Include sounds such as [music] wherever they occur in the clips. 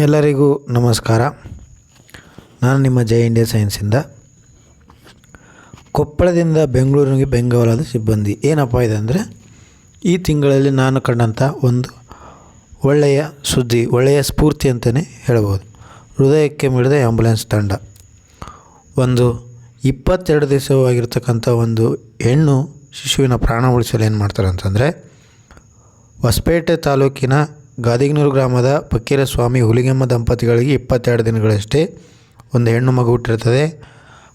ಎಲ್ಲರಿಗೂ ನಮಸ್ಕಾರ. ನಾನು ನಿಮ್ಮ ಜೈ ಇಂಡಿಯಾ ಸೈನ್ಸಿಂದ ಕೊಪ್ಪಳದಿಂದ ಬೆಂಗಳೂರಿಗೆ ಬೆಂಗಾವಲಾದ ಸಿಬ್ಬಂದಿ. ಏನಪ್ಪ ಇದೆ ಅಂದರೆ, ಈ ತಿಂಗಳಲ್ಲಿ ನಾನು ಕಂಡಂಥ ಒಂದು ಒಳ್ಳೆಯ ಸುದ್ದಿ, ಒಳ್ಳೆಯ ಸ್ಫೂರ್ತಿ ಅಂತಲೇ ಹೇಳ್ಬೋದು. ಹೃದಯಕ್ಕೆ ಮಿಡಿದ ಆ್ಯಂಬುಲೆನ್ಸ್ ತಂಡ. ಒಂದು ಇಪ್ಪತ್ತೆರಡು ದಿವಸವಾಗಿರ್ತಕ್ಕಂಥ ಒಂದು ಹೆಣ್ಣು ಶಿಶುವಿನ ಪ್ರಾಣ ಉಳಿಸಲು ಏನು ಮಾಡ್ತಾರೆ ಅಂತಂದರೆ, ಹೊಸಪೇಟೆ ತಾಲೂಕಿನ ಗಾದಿಗನೂರು ಗ್ರಾಮದ ಫಕ್ಕೀರಸ್ವಾಮಿ ಹುಲಿಗೆಮ್ಮ ದಂಪತಿಗಳಿಗೆ ಇಪ್ಪತ್ತೆರಡು ದಿನಗಳಷ್ಟೇ ಒಂದು ಹೆಣ್ಣು ಮಗು ಹುಟ್ಟಿರ್ತದೆ.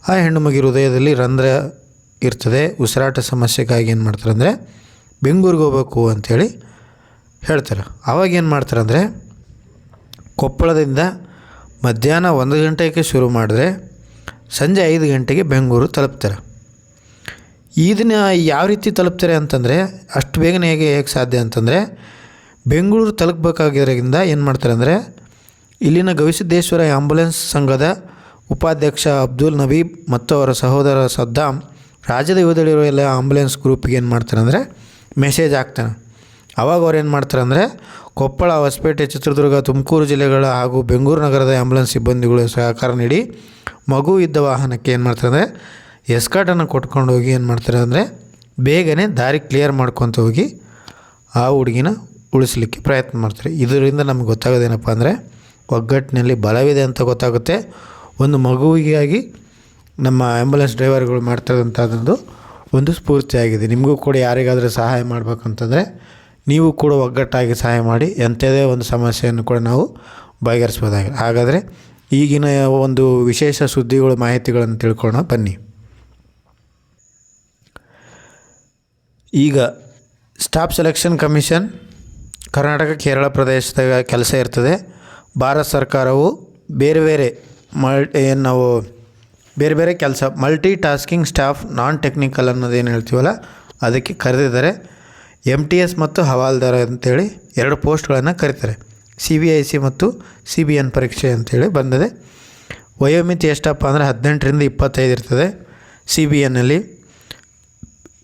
ಆ ಹೆಣ್ಣು ಮಗು ಹೃದಯದಲ್ಲಿ ರಂಧ್ರ ಇರ್ತದೆ. ಉಸಿರಾಟ ಸಮಸ್ಯೆಗಾಗಿ ಏನು ಮಾಡ್ತಾರೆ ಅಂದರೆ ಬೆಂಗಳೂರಿಗೆ ಹೋಗ್ಬೇಕು ಅಂಥೇಳಿ ಹೇಳ್ತಾರೆ. ಆವಾಗ ಏನು ಮಾಡ್ತಾರೆ ಅಂದರೆ ಕೊಪ್ಪಳದಿಂದ ಮಧ್ಯಾಹ್ನ ಒಂದು ಗಂಟೆಗೆ ಶುರು ಮಾಡಿದ್ರೆ ಸಂಜೆ ಐದು ಗಂಟೆಗೆ ಬೆಂಗಳೂರು ತಲುಪ್ತಾರೆ. ಇದನ್ನ ಯಾವ ರೀತಿ ತಲುಪ್ತಾರೆ ಅಂತಂದರೆ ಅಷ್ಟು ಬೇಗನೆ ಹೇಗೆ ಹೇಗೆ ಸಾಧ್ಯ ಅಂತಂದರೆ ಬೆಂಗಳೂರು ತಲುಪಬೇಕಾಗಿರೋದ್ರಿಂದ ಏನು ಮಾಡ್ತಾರೆ ಅಂದರೆ, ಇಲ್ಲಿನ ಗವಿಸಿದ್ದೇಶ್ವರ ಆಂಬುಲೆನ್ಸ್ ಸಂಘದ ಉಪಾಧ್ಯಕ್ಷ ಅಬ್ದುಲ್ ನಬೀಬ್ ಮತ್ತು ಅವರ ಸಹೋದರ ಸದ್ದಾಂ ರಾಜ್ಯದ ವಿವಿಧೆಡೆಯಿರುವ ಎಲ್ಲ ಆಂಬುಲೆನ್ಸ್ ಗ್ರೂಪಿಗೆ ಏನು ಮಾಡ್ತಾರೆ ಅಂದರೆ ಮೆಸೇಜ್ ಹಾಕ್ತಾನೆ ಅವಾಗ ಅವ್ರು ಏನು ಮಾಡ್ತಾರೆ ಅಂದರೆ, ಕೊಪ್ಪಳ ಹೊಸಪೇಟೆ, ಚಿತ್ರದುರ್ಗ, ತುಮಕೂರು ಜಿಲ್ಲೆಗಳ ಹಾಗೂ ಬೆಂಗಳೂರು ನಗರದ ಆ್ಯಂಬುಲೆನ್ಸ್ ಸಿಬ್ಬಂದಿಗಳು ಸಹಕಾರ ನೀಡಿ ಮಗು ಇದ್ದ ವಾಹನಕ್ಕೆ ಏನು ಮಾಡ್ತಾರೆ ಅಂದರೆ ಎಸ್ಕಾಟನ್ನು ಕೊಟ್ಕೊಂಡು ಹೋಗಿ ಏನು ಮಾಡ್ತಾರೆ ಅಂದರೆ, ಬೇಗನೆ ದಾರಿ ಕ್ಲಿಯರ್ ಮಾಡ್ಕೊತ ಹೋಗಿ ಆ ಹುಡುಗಿನ ಉಳಿಸ್ಲಿಕ್ಕೆ ಪ್ರಯತ್ನ ಮಾಡ್ತಾರೆ. ಇದರಿಂದ ನಮ್ಗೆ ಗೊತ್ತಾಗೋದೇನಪ್ಪ ಅಂದರೆ ಒಗ್ಗಟ್ಟಿನಲ್ಲಿ ಬಲವಿದೆ ಅಂತ ಗೊತ್ತಾಗುತ್ತೆ. ಒಂದು ಮಗುವಿಗಾಗಿ ನಮ್ಮ ಆ್ಯಂಬುಲೆನ್ಸ್ ಡ್ರೈವರ್ಗಳು ಮಾಡ್ತಾರಂಥದ್ದು ಒಂದು ಸ್ಫೂರ್ತಿಯಾಗಿದೆ ನಿಮಗೂ ಕೂಡ ಯಾರಿಗಾದರೂ ಸಹಾಯ ಮಾಡಬೇಕಂತಂದರೆ ನೀವು ಕೂಡ ಒಗ್ಗಟ್ಟಾಗಿ ಸಹಾಯ ಮಾಡಿ, ಎಂಥದೇ ಒಂದು ಸಮಸ್ಯೆಯನ್ನು ಕೂಡ ನಾವು ಬಗೆಹರಿಸ್ಬೋದಾಗಿದೆ. ಹಾಗಾದರೆ ಈಗಿನ ಒಂದು ವಿಶೇಷ ಸುದ್ದಿಗಳು, ಮಾಹಿತಿಗಳನ್ನು ತಿಳ್ಕೊಳ್ಳೋಣ. ಬನ್ನಿ. ಈಗ staff selection commission Karnataka, Kerala ಪ್ರದೇಶದ ಕೆಲಸ ಇರ್ತದೆ. ಭಾರತ ಸರ್ಕಾರವು ಬೇರೆ ಬೇರೆ ಮಲ್ ಏನು ನಾವು ಬೇರೆ ಬೇರೆ ಕೆಲಸ multi tasking staff non technical ಅನ್ನೋದೇನು ಹೇಳ್ತೀವಲ್ಲ, ಅದಕ್ಕೆ ಕರೆದಿದ್ದಾರೆ. ಎಂ ಟಿ ಎಸ್ ಮತ್ತು ಹವಾಲ್ದಾರ ಅಂತೇಳಿ ಎರಡು ಪೋಸ್ಟ್ಗಳನ್ನು ಕರೀತಾರೆ. ಸಿ ಬಿ ಐ ಸಿ ಮತ್ತು ಸಿ ಬಿ ಎನ್ ಪರೀಕ್ಷೆ ಅಂತೇಳಿ ಬಂದಿದೆ. ವಯೋಮಿತಿ ಎಷ್ಟಪ್ಪ ಅಂದರೆ ಹದಿನೆಂಟರಿಂದ ಇಪ್ಪತ್ತೈದು ಇರ್ತದೆ ಸಿ ಬಿ ಎನ್ನಲ್ಲಿ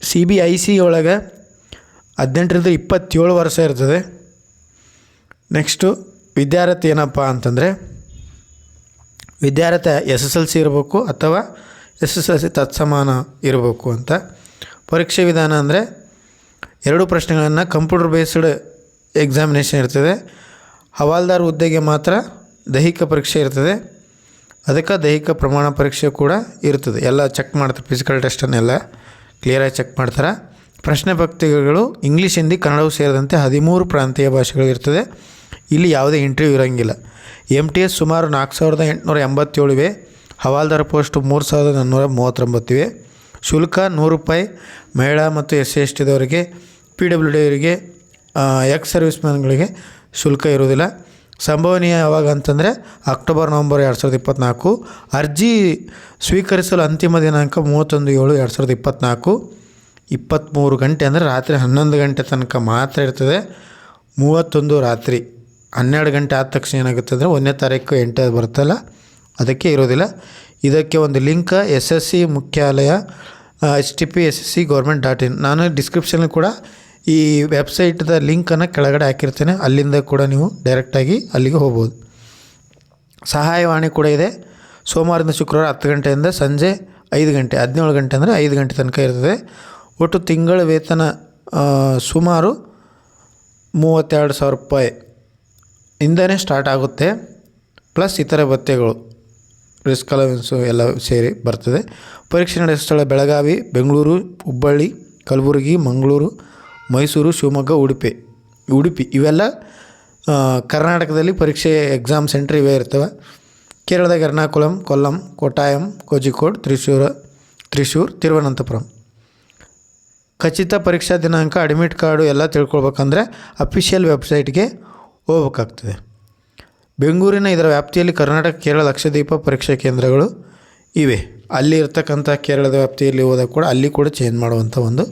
ಸಿ ಬಿ ಐ ಸಿ ಒಳಗೆ ಹದಿನೆಂಟರಿಂದ ಇಪ್ಪತ್ತೇಳು ವರ್ಷ ಇರ್ತದೆ. ನೆಕ್ಸ್ಟು ವಿದ್ಯಾರ್ಥಿ ಏನಪ್ಪ ಅಂತಂದರೆ ವಿದ್ಯಾರ್ಥಿ ಎಸ್ ಎಸ್ ಎಲ್ ಸಿ ಇರಬೇಕು ಅಥವಾ ಎಸ್ ಎಸ್ ಎಲ್ ಸಿ ತತ್ಸಮಾನ ಇರಬೇಕು ಅಂತ. ಪರೀಕ್ಷೆ ವಿಧಾನ ಅಂದರೆ ಎರಡು ಪ್ರಶ್ನೆಗಳನ್ನು ಕಂಪ್ಯೂಟರ್ ಬೇಸ್ಡ್ ಎಕ್ಸಾಮಿನೇಷನ್ ಇರ್ತದೆ. ಹವಾಲ್ದಾರ್ ಹುದ್ದೆಗೆ ಮಾತ್ರ ದೈಹಿಕ ಪರೀಕ್ಷೆ ಇರ್ತದೆ. ಅದಕ್ಕೆ ದೈಹಿಕ ಪ್ರಮಾಣ ಪರೀಕ್ಷೆ ಕೂಡ ಇರ್ತದೆ. ಎಲ್ಲ ಚೆಕ್ ಮಾಡ್ತಾರೆ ಫಿಸಿಕಲ್ ಟೆಸ್ಟನ್ನೆಲ್ಲ ಕ್ಲಿಯರಾಗಿ ಚೆಕ್ ಮಾಡ್ತಾರೆ. ಪ್ರಶ್ನೆ ಪತ್ರಿಕೆಗಳು ಇಂಗ್ಲೀಷ್ ಹಿಂದಿ ಕನ್ನಡವೂ ಸೇರಿದಂತೆ ಹದಿಮೂರು ಪ್ರಾಂತೀಯ ಭಾಷೆಗಳು ಇರ್ತದೆ. ಇಲ್ಲಿ ಯಾವುದೇ ಇಂಟರ್ವ್ಯೂ ಇರೋಂಗಿಲ್ಲ. ಎಂ ಟಿ ಎಸ್ ಸುಮಾರು ನಾಲ್ಕು ಸಾವಿರದ ಎಂಟುನೂರ ಎಂಬತ್ತೇಳು ಇವೆ ಹವಾಲ್ದಾರ್ ಪೋಸ್ಟು ಮೂರು ಸಾವಿರದ ನಾನ್ನೂರ ಮೂವತ್ತೊಂಬತ್ತು ಇವೆ ಶುಲ್ಕ ನೂರು ರೂಪಾಯಿ ಮಹಿಳಾ ಮತ್ತು ಎಸ್ ಸಿ ಎಸ್ ಟಿದವರಿಗೆ ಪಿ ಡಬ್ಲ್ಯೂ ಡಿ ಅವರಿಗೆ ಎಕ್ಸ್ ಸರ್ವಿಸ್ ಮ್ಯಾನ್ಗಳಿಗೆ ಶುಲ್ಕ ಇರುವುದಿಲ್ಲ. ಸಂಭವನೀಯ ಯಾವಾಗ ಅಂತಂದರೆ ಅಕ್ಟೋಬರ್, ನವಂಬರ್ ಎರಡು ಸಾವಿರದ ಇಪ್ಪತ್ತ್ನಾಲ್ಕು ಅರ್ಜಿ ಸ್ವೀಕರಿಸಲು ಅಂತಿಮ ದಿನಾಂಕ ಮೂವತ್ತೊಂದು ಏಳು ಎರಡು ಸಾವಿರದ ಇಪ್ಪತ್ತ್ನಾಲ್ಕು ಇಪ್ಪತ್ತ್ಮೂರು ಗಂಟೆ ಅಂದರೆ ರಾತ್ರಿ ಹನ್ನೊಂದು ಗಂಟೆ ತನಕ ಮಾತ್ರ ಇರ್ತದೆ. ಮೂವತ್ತೊಂದು ರಾತ್ರಿ. ಹನ್ನೆರಡು ಗಂಟೆ ಆದ ತಕ್ಷಣ ಏನಾಗುತ್ತೆ ಅಂದರೆ ಒಂದನೇ ತಾರೀಕು ಎಂಟು ಬರುತ್ತಲ್ಲ? ಅದಕ್ಕೆ ಇರೋದಿಲ್ಲ. ಇದಕ್ಕೆ ಒಂದು link S S C ಮುಖ್ಯಾಲಯ H T P S S C government dot in ನಾನು ಡಿಸ್ಕ್ರಿಪ್ಷನಲ್ಲಿ ಕೂಡ ಈ ವೆಬ್ಸೈಟ್ದ ಲಿಂಕನ್ನು ಕೆಳಗಡೆ ಹಾಕಿರ್ತೇನೆ. ಅಲ್ಲಿಂದ ಕೂಡ ನೀವು ಡೈರೆಕ್ಟಾಗಿ ಅಲ್ಲಿಗೆ ಹೋಗ್ಬೋದು. ಸಹಾಯವಾಣಿ ಕೂಡ ಇದೆ. ಸೋಮವಾರದಿಂದ ಶುಕ್ರವಾರ ಹತ್ತು ಗಂಟೆಯಿಂದ ಸಂಜೆ ಐದು ಗಂಟೆ, ಹದಿನೇಳು ಗಂಟೆ ಅಂದರೆ ಐದು ಗಂಟೆ ತನಕ ಇರ್ತದೆ. ಒಟ್ಟು ತಿಂಗಳ ವೇತನ ಸುಮಾರು ಮೂವತ್ತೆರಡು ಸಾವಿರ ರೂಪಾಯಿ. ಇಂದನೇ ಸ್ಟಾರ್ಟ್ ಆಗುತ್ತೆ. ಪ್ಲಸ್ ಇತರೆ ಭತ್ಯೆಗಳು ರಿಸ್ಕ್ ಅಲವೆನ್ಸು ಎಲ್ಲ ಸೇರಿ ಬರ್ತದೆ. ಪರೀಕ್ಷೆ ನಡೆಸೋ ಸ್ಥಳ ಬೆಳಗಾವಿ, ಬೆಂಗಳೂರು, ಹುಬ್ಬಳ್ಳಿ, ಕಲಬುರಗಿ, ಮಂಗಳೂರು, ಮೈಸೂರು, ಶಿವಮೊಗ್ಗ, ಉಡುಪಿ ಉಡುಪಿ ಇವೆಲ್ಲ ಕರ್ನಾಟಕದಲ್ಲಿ ಪರೀಕ್ಷೆ ಎಕ್ಸಾಮ್ ಸೆಂಟ್ರ್ ಇವೇ ಇರ್ತವೆ. ಕೇರಳದಾಗ ಎರ್ನಾಕುಲಂ ಕೊಲ್ಲಂ ಕೋಟಾಯಂ ಕೋಜಿಕೋಡ್, ತ್ರಿಶೂರ, ತ್ರಿಶೂರ್, ತಿರುವನಂತಪುರಂ. ಖಚಿತ ಪರೀಕ್ಷಾ ದಿನಾಂಕ ಅಡ್ಮಿಟ್ ಕಾರ್ಡು ಎಲ್ಲ ತಿಳ್ಕೊಳ್ಬೇಕಂದ್ರೆ ಅಫಿಷಿಯಲ್ ವೆಬ್ಸೈಟ್ಗೆ ಹೋಗ್ಬೇಕಾಗ್ತದೆ. ಬೆಂಗಳೂರಿನ ಇದರ ವ್ಯಾಪ್ತಿಯಲ್ಲಿ ಕರ್ನಾಟಕ, ಕೇರಳ ಲಕ್ಷದ್ವೀಪ ಪರೀಕ್ಷಾ ಕೇಂದ್ರಗಳು ಇವೆ. ಅಲ್ಲಿ ಇರ್ತಕ್ಕಂಥ ಕೇರಳದ ವ್ಯಾಪ್ತಿಯಲ್ಲಿ ಹೋದಾಗ ಕೂಡ ಅಲ್ಲಿ ಕೂಡ ಚೇಂಜ್ ಮಾಡುವಂಥ ಒಂದು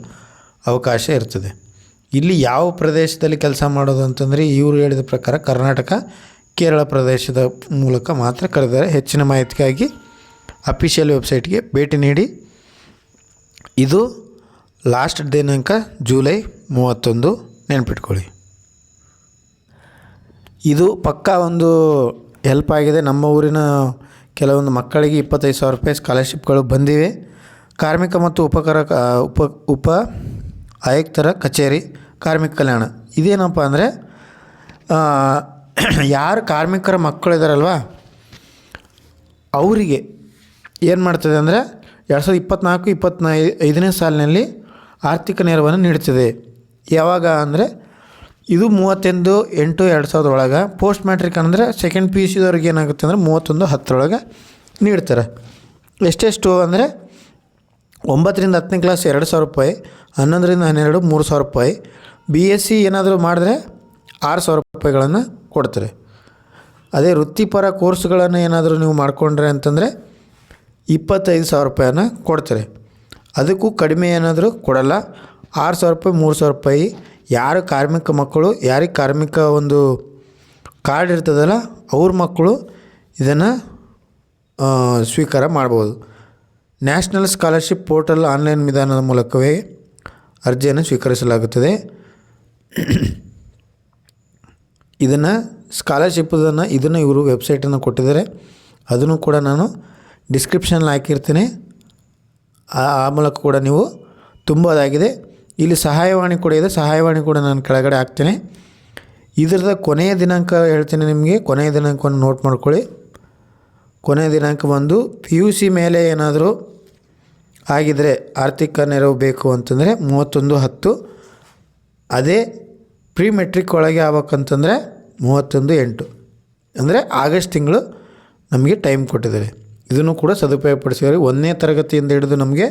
ಅವಕಾಶ ಇರ್ತದೆ. ಇಲ್ಲಿ ಯಾವ ಪ್ರದೇಶದಲ್ಲಿ ಕೆಲಸ ಮಾಡೋದು ಅಂತಂದರೆ ಇವರು ಹೇಳಿದ ಪ್ರಕಾರ ಕರ್ನಾಟಕ, ಕೇರಳ ಪ್ರದೇಶದ ಮೂಲಕ ಮಾತ್ರ ಕರೆದರೆ ಹೆಚ್ಚಿನ ಮಾಹಿತಿಗಾಗಿ ಅಫಿಷಿಯಲ್ ವೆಬ್ಸೈಟ್ಗೆ ಭೇಟಿ ನೀಡಿ. ಇದು ಲಾಸ್ಟ್ ದಿನಾಂಕ ಜೂಲೈ ಮೂವತ್ತೊಂದು. ನೆನ್ಪಿಟ್ಕೊಳ್ಳಿ. ಇದು ಪಕ್ಕಾ ಒಂದು ಹೆಲ್ಪ್ ಆಗಿದೆ. ನಮ್ಮ ಊರಿನ ಕೆಲವೊಂದು ಮಕ್ಕಳಿಗೆ ಇಪ್ಪತ್ತೈದು ಸಾವಿರ ರೂಪಾಯಿ ಸ್ಕಾಲರ್ಶಿಪ್ಗಳು ಬಂದಿವೆ. ಕಾರ್ಮಿಕ ಮತ್ತು ಉಪಕರ, ಉಪ ಉಪ ಆಯುಕ್ತರ ಕಚೇರಿ, ಕಾರ್ಮಿಕ ಕಲ್ಯಾಣ. ಇದೇನಪ್ಪ ಅಂದರೆ ಯಾರು ಕಾರ್ಮಿಕರ ಮಕ್ಕಳಿದಾರಲ್ವ ಅವರಿಗೆ ಏನು ಮಾಡ್ತದೆ ಅಂದರೆ, ಎರಡು ಸಾವಿರದ ಇಪ್ಪತ್ತ್ನಾಲ್ಕು ಇಪ್ಪತ್ತ್ನೈ ಐದನೇ ಸಾಲಿನಲ್ಲಿ ಆರ್ಥಿಕ ನೆರವನ್ನು ನೀಡುತ್ತದೆ. ಯಾವಾಗ ಅಂದರೆ ಇದು ಮೂವತ್ತೊಂದು ಎಂಟು ಎರಡು ಸಾವಿರದ ಒಳಗೆ. ಪೋಸ್ಟ್ ಮ್ಯಾಟ್ರಿಕ್ ಅಂದರೆ ಸೆಕೆಂಡ್ ಪಿ ಯು ಸಿದವ್ರಿಗೆ ಏನಾಗುತ್ತೆ ಅಂದರೆ ಮೂವತ್ತೊಂದು ಹತ್ತರೊಳಗೆ ನೀಡ್ತಾರೆ. ಎಷ್ಟೆಷ್ಟು ಅಂದರೆ ಒಂಬತ್ತರಿಂದ ಹತ್ತನೇ ಕ್ಲಾಸ್ ಎರಡು ಸಾವಿರ ರೂಪಾಯಿ, ಹನ್ನೊಂದರಿಂದ ಹನ್ನೆರಡು ಮೂರು ಸಾವಿರ ರೂಪಾಯಿ. ಬಿ ಎಸ್ ಸಿ ಏನಾದರೂ ಮಾಡಿದ್ರೆ ಆರು ಸಾವಿರ ರೂಪಾಯಿಗಳನ್ನು ಕೊಡ್ತಾರೆ. ಅದೇ ವೃತ್ತಿಪರ ಕೋರ್ಸ್ಗಳನ್ನು ಏನಾದರೂ ನೀವು ಮಾಡಿಕೊಂಡ್ರೆ ಅಂತಂದರೆ ಇಪ್ಪತ್ತೈದು ಸಾವಿರ ರೂಪಾಯಿಯನ್ನು ಕೊಡ್ತಾರೆ. ಅದಕ್ಕೂ ಕಡಿಮೆ ಏನಾದರೂ ಕೊಡಲ್ಲ. ಆರು ಸಾವಿರ ರೂಪಾಯಿ, ಮೂರು ಸಾವಿರ ರೂಪಾಯಿ ಯಾರು ಕಾರ್ಮಿಕ ಮಕ್ಕಳು, ಯಾರಿಗೆ ಕಾರ್ಮಿಕ ಒಂದು ಕಾರ್ಡ್ ಇರ್ತದಲ್ಲ, ಅವ್ರ ಮಕ್ಕಳು ಇದನ್ನು ಸ್ವೀಕಾರ ಮಾಡ್ಬೋದು. ನ್ಯಾಷನಲ್ ಸ್ಕಾಲರ್ಶಿಪ್ ಪೋರ್ಟಲ್ ಆನ್ಲೈನ್ ವಿಧಾನದ ಮೂಲಕವೇ ಅರ್ಜಿಯನ್ನು ಸ್ವೀಕರಿಸಲಾಗುತ್ತದೆ. ಇದನ್ನು ಸ್ಕಾಲರ್ಶಿಪ್ಪದನ್ನು ಇದನ್ನು ಇವರು ವೆಬ್ಸೈಟನ್ನು ಕೊಟ್ಟಿದ್ದಾರೆ. ಅದನ್ನು ಕೂಡ ನಾನು ಡಿಸ್ಕ್ರಿಪ್ಷನಲ್ಲಿ ಹಾಕಿರ್ತೀನಿ. ಆ ಆ ಮೂಲಕ ಕೂಡ ನೀವು ತುಂಬೋದಾಗಿದೆ ಇಲ್ಲಿ ಸಹಾಯವಾಣಿ ಕೂಡ ಇದೆ. ಸಹಾಯವಾಣಿ ಕೂಡ ನಾನು ಕೆಳಗಡೆ ಹಾಕ್ತೇನೆ. ಇದರದ ಕೊನೆಯ ದಿನಾಂಕ ಹೇಳ್ತೀನಿ ನಿಮಗೆ. ಕೊನೆಯ ದಿನಾಂಕವನ್ನು ನೋಟ್ ಮಾಡ್ಕೊಳ್ಳಿ. ಕೊನೆಯ ದಿನಾಂಕ ಬಂದು ಪಿ ಯು ಸಿ ಮೇಲೆ ಏನಾದರೂ ಆಗಿದರೆ ಆರ್ಥಿಕ ನೆರವು ಬೇಕು ಅಂತಂದರೆ ಮೂವತ್ತೊಂದು ಹತ್ತು. ಅದೇ ಪ್ರೀ ಮೆಟ್ರಿಕ್ ಒಳಗೆ ಆಗ್ಬೇಕಂತಂದರೆ ಮೂವತ್ತೊಂದು ಎಂಟು. ಅಂದರೆ ಆಗಸ್ಟ್ ತಿಂಗಳು ನಮಗೆ ಟೈಮ್ ಕೊಟ್ಟಿದ್ದಾರೆ. ಇದನ್ನು ಕೂಡ ಸದುಪಯೋಗಪಡಿಸಿದ್ದಾರೆ. ಒಂದನೇ ತರಗತಿಯಿಂದ ಹಿಡಿದು ನಮಗೆ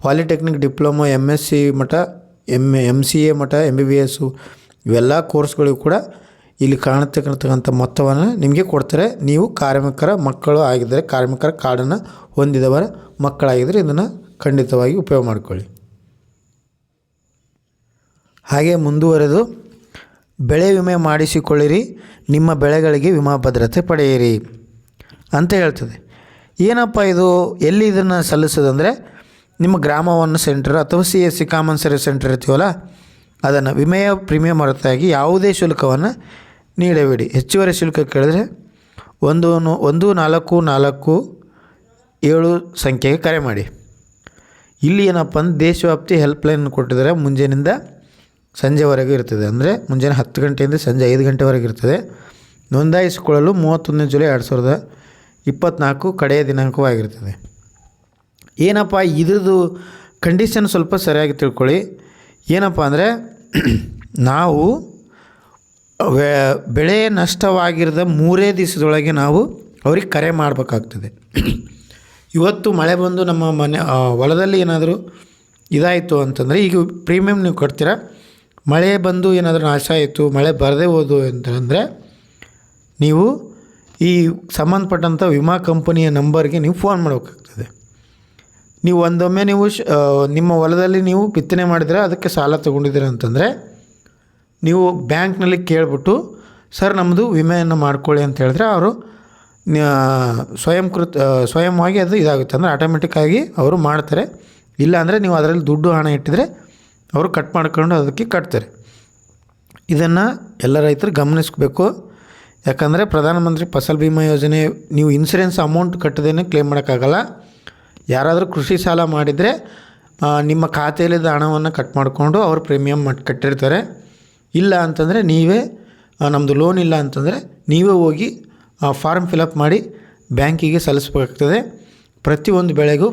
polytechnic diploma M S C math M M C A math M B B S ಇವೆಲ್ಲ ಕೋರ್ಸ್ಗಳಿಗೂ ಕೂಡ ಇಲ್ಲಿ ಕಾಣತಕ್ಕಂಥ ಮೊತ್ತವನ್ನು ನಿಮಗೆ ಕೊಡ್ತಾರೆ. ನೀವು ಕಾರ್ಮಿಕರ ಮಕ್ಕಳು ಆಗಿದ್ದರೆ ಕಾರ್ಮಿಕರ ಕಾರ್ಡನ್ನು ಹೊಂದಿದವರ ಮಕ್ಕಳಾಗಿದ್ದರೆ ಇದನ್ನು ಖಂಡಿತವಾಗಿ ಉಪಯೋಗ ಮಾಡಿಕೊಳ್ಳಿ. ಹಾಗೆ ಮುಂದುವರೆದು, ಬೆಳೆ ವಿಮೆ ಮಾಡಿಸಿಕೊಳ್ಳಿರಿ, ನಿಮ್ಮ ಬೆಳೆಗಳಿಗೆ ವಿಮಾ ಭದ್ರತೆ ಪಡೆಯಿರಿ ಅಂತ ಹೇಳ್ತದೆ. ಏನಪ್ಪ ಇದು, ಎಲ್ಲಿ ಇದನ್ನು ಸಲ್ಲಿಸೋದಂದರೆ ನಿಮ್ಮ ಗ್ರಾಮವನ್ನು ಸೆಂಟರ್ ಅಥವಾ C S C common service centre ಇರ್ತೀವಲ್ಲ, ಅದನ್ನು ವಿಮೆಯ ಪ್ರೀಮಿಯಂ ಹೊರತಾಗಿ ಯಾವುದೇ ಶುಲ್ಕವನ್ನು ನೀಡಬೇಡಿ. ಹೆಚ್ಚುವರಿ ಶುಲ್ಕ ಕೇಳಿದ್ರೆ ಒಂದು ಒಂದು, ನಾಲ್ಕು ನಾಲ್ಕು, ಏಳು ಸಂಖ್ಯೆಗೆ ಕರೆ ಮಾಡಿ. ಇಲ್ಲಿ ಏನಪ್ಪ ಅಂದ್ರೆ ದೇಶವ್ಯಾಪ್ತಿ ಹೆಲ್ಪ್ಲೈನ್ ಕೊಟ್ಟಿದ್ದಾರೆ. ಮುಂಜಾನಿಂದ ಸಂಜೆವರೆಗೂ ಇರ್ತದೆ. ಅಂದರೆ ಮುಂಜಾನೆ ಹತ್ತು ಗಂಟೆಯಿಂದ ಸಂಜೆ ಐದು ಗಂಟೆವರೆಗೆ ಇರ್ತದೆ. ನೋಂದಾಯಿಸಿಕೊಳ್ಳಲು ಮೂವತ್ತೊಂದನೇ ಜುಲೈ ಎರಡು ಸಾವಿರದ ಇಪ್ಪತ್ತ್ನಾಲ್ಕು ಕಡೆಯ ದಿನಾಂಕವಾಗಿರ್ತದೆ. ಏನಪ್ಪ ಇದ್ರದ್ದು ಕಂಡೀಷನ್ ಸ್ವಲ್ಪ ಸರಿಯಾಗಿ ತಿಳ್ಕೊಳ್ಳಿ. ಏನಪ್ಪ ಅಂದರೆ [clears throat] ನಾವು ಬೆಳೆ ನಷ್ಟವಾಗಿರದ ಮೂರೇ ದಿವಸದೊಳಗೆ ನಾವು ಅವ್ರಿಗೆ ಕರೆ ಮಾಡಬೇಕಾಗ್ತದೆ. [clears throat] ಇವತ್ತು ಮಳೆ ಬಂದು ನಮ್ಮ ಮನೆ ಹೊಲದಲ್ಲಿ ಏನಾದರೂ ಇದಾಯಿತು ಅಂತಂದರೆ ಈಗ ಪ್ರೀಮಿಯಮ್ ನೀವು ಕಟ್ತೀರಾ ಮಳೆ ಬಂದು ಏನಾದರೂ ನಾಶ ಆಯಿತು, ಮಳೆ ಬರದೇ ಹೋದು ಅಂತಂದರೆ ನೀವು ಈ ಸಂಬಂಧಪಟ್ಟಂಥ ವಿಮಾ ಕಂಪನಿಯ ನಂಬರ್ಗೆ ನೀವು ಫೋನ್ ಮಾಡಬೇಕಾಗ್ತದೆ. ನೀವು ಒಂದೊಮ್ಮೆ ನೀವು ನಿಮ್ಮ ಹೊಲದಲ್ಲಿ ನೀವು ಬಿತ್ತನೆ ಮಾಡಿದರೆ ಅದಕ್ಕೆ ಸಾಲ ತೊಗೊಂಡಿದ್ದೀರ ಅಂತಂದರೆ, ನೀವು ಬ್ಯಾಂಕ್ನಲ್ಲಿ ಕೇಳಿಬಿಟ್ಟು, ಸರ್ ನಮ್ಮದು ವಿಮೆಯನ್ನು ಮಾಡ್ಕೊಳ್ಳಿ ಅಂತ ಹೇಳಿದ್ರೆ ಅವರು ಸ್ವಯಂಕೃತ ಸ್ವಯಂವಾಗಿ ಅದು ಇದಾಗುತ್ತೆ. ಅಂದರೆ ಆಟೋಮೆಟಿಕ್ಕಾಗಿ ಅವರು ಮಾಡ್ತಾರೆ. ಇಲ್ಲಾಂದರೆ ನೀವು ಅದರಲ್ಲಿ ದುಡ್ಡು ಹಣ ಇಟ್ಟಿದ್ರೆ ಅವರು ಕಟ್ ಮಾಡ್ಕೊಂಡು ಅದಕ್ಕೆ ಕಟ್ತಾರೆ. ಇದನ್ನು ಎಲ್ಲ ರೈತರು ಗಮನಿಸಬೇಕು. ಯಾಕಂದರೆ ಪ್ರಧಾನಮಂತ್ರಿ ಫಸಲ್ ಬಿಮಾ ಯೋಜನೆ, ನೀವು ಇನ್ಸೂರೆನ್ಸ್ ಅಮೌಂಟ್ ಕಟ್ಟದೇನೆ ಕ್ಲೇಮ್ ಮಾಡೋಕ್ಕಾಗಲ್ಲ. ಯಾರಾದರೂ ಕೃಷಿ ಸಾಲ ಮಾಡಿದರೆ ನಿಮ್ಮ ಖಾತೆಯಲ್ಲಿದ್ದ ಹಣವನ್ನು ಕಟ್ ಮಾಡಿಕೊಂಡು ಅವರು ಪ್ರೀಮಿಯಮ್ ಮಾಡಿ ಕಟ್ಟಿರ್ತಾರೆ. ಇಲ್ಲ ಅಂತಂದರೆ ನೀವೇ ನಮ್ಮದು ಲೋನ್ ಇಲ್ಲ ಅಂತಂದರೆ ನೀವೇ ಹೋಗಿ ಫಾರ್ಮ್ ಫಿಲಪ್ ಮಾಡಿ ಬ್ಯಾಂಕಿಗೆ ಸಲ್ಲಿಸಬೇಕಾಗ್ತದೆ. ಪ್ರತಿಯೊಂದು ಬೆಳೆಗೂ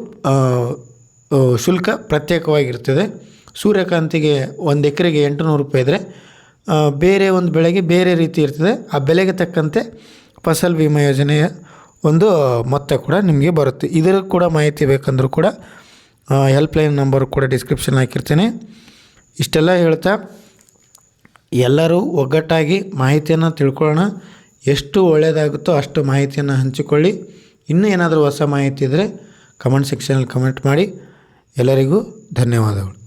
ಶುಲ್ಕ ಪ್ರತ್ಯೇಕವಾಗಿರ್ತದೆ. ಸೂರ್ಯಕಾಂತಿಗೆ ಒಂದು ಎಕರೆಗೆ ಎಂಟುನೂರು ರೂಪಾಯಿ ಇದ್ದರೆ ಬೇರೆ ಒಂದು ಬೆಳೆಗೆ ಬೇರೆ ರೀತಿ ಇರ್ತದೆ. ಆ ಬೆಲೆಗೆ ತಕ್ಕಂತೆ ಫಸಲ್ ವಿಮಾ ಯೋಜನೆಯ ಒಂದು ಮೊತ್ತ ಕೂಡ ನಿಮಗೆ ಬರುತ್ತೆ. ಇದರ ಕೂಡ ಮಾಹಿತಿ ಬೇಕಂದರೂ ಕೂಡ ಹೆಲ್ಪ್ಲೈನ್ ನಂಬರ್ ಕೂಡ ಡಿಸ್ಕ್ರಿಪ್ಷನ್ ಹಾಕಿರ್ತೀನಿ. ಇಷ್ಟೆಲ್ಲ ಹೇಳ್ತಾ ಎಲ್ಲರೂ ಒಗ್ಗಟ್ಟಾಗಿ ಮಾಹಿತಿಯನ್ನು ತಿಳ್ಕೊಳ್ಳೋಣ. ಎಷ್ಟು ಒಳ್ಳೆಯದಾಗುತ್ತೋ ಅಷ್ಟು ಮಾಹಿತಿಯನ್ನು ಹಂಚಿಕೊಳ್ಳಿ. ಇನ್ನೂ ಏನಾದರೂ ಹೊಸ ಮಾಹಿತಿ ಇದ್ದರೆ ಕಮೆಂಟ್ ಸೆಕ್ಷನಲ್ಲಿ ಕಮೆಂಟ್ ಮಾಡಿ. ಎಲ್ಲರಿಗೂ ಧನ್ಯವಾದಗಳು.